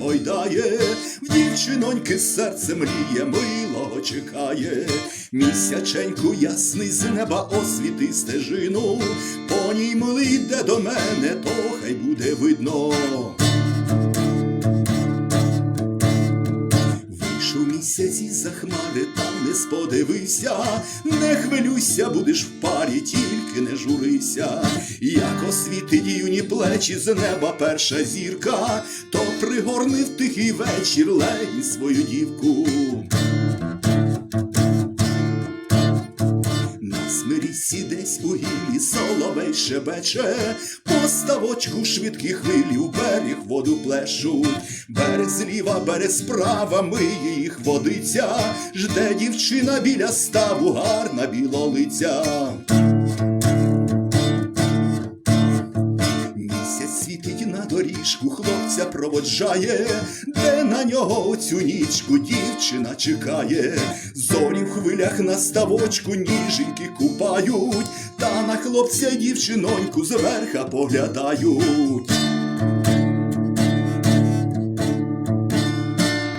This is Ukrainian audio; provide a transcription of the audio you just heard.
гойдає, в дівчиноньки серце мріє, милого чекає. Місяченьку ясний з неба освіти стежину, по ній милий йде до мене, то хай буде видно. Вийшов місяць із-за хмари, там не сподивися, не хвилюйся, будеш в парі, тільки не журися. Як освітить юні плечі з неба перша зірка, то пригорни в тихий вечір лень свою дівку. На смирісі десь у гілі соловей шебече, по ставочку швидкі хвилі у берег воду плешуть. Берег зліва, берег справа, миє їх водиця, жде дівчина біля ставу, гарна білолиця. На доріжку, хлопця проводжає, де на нього цю нічку дівчина чекає. Зорі в хвилях на ставочку ніженьки купають, та на хлопця дівчиноньку зверха поглядають.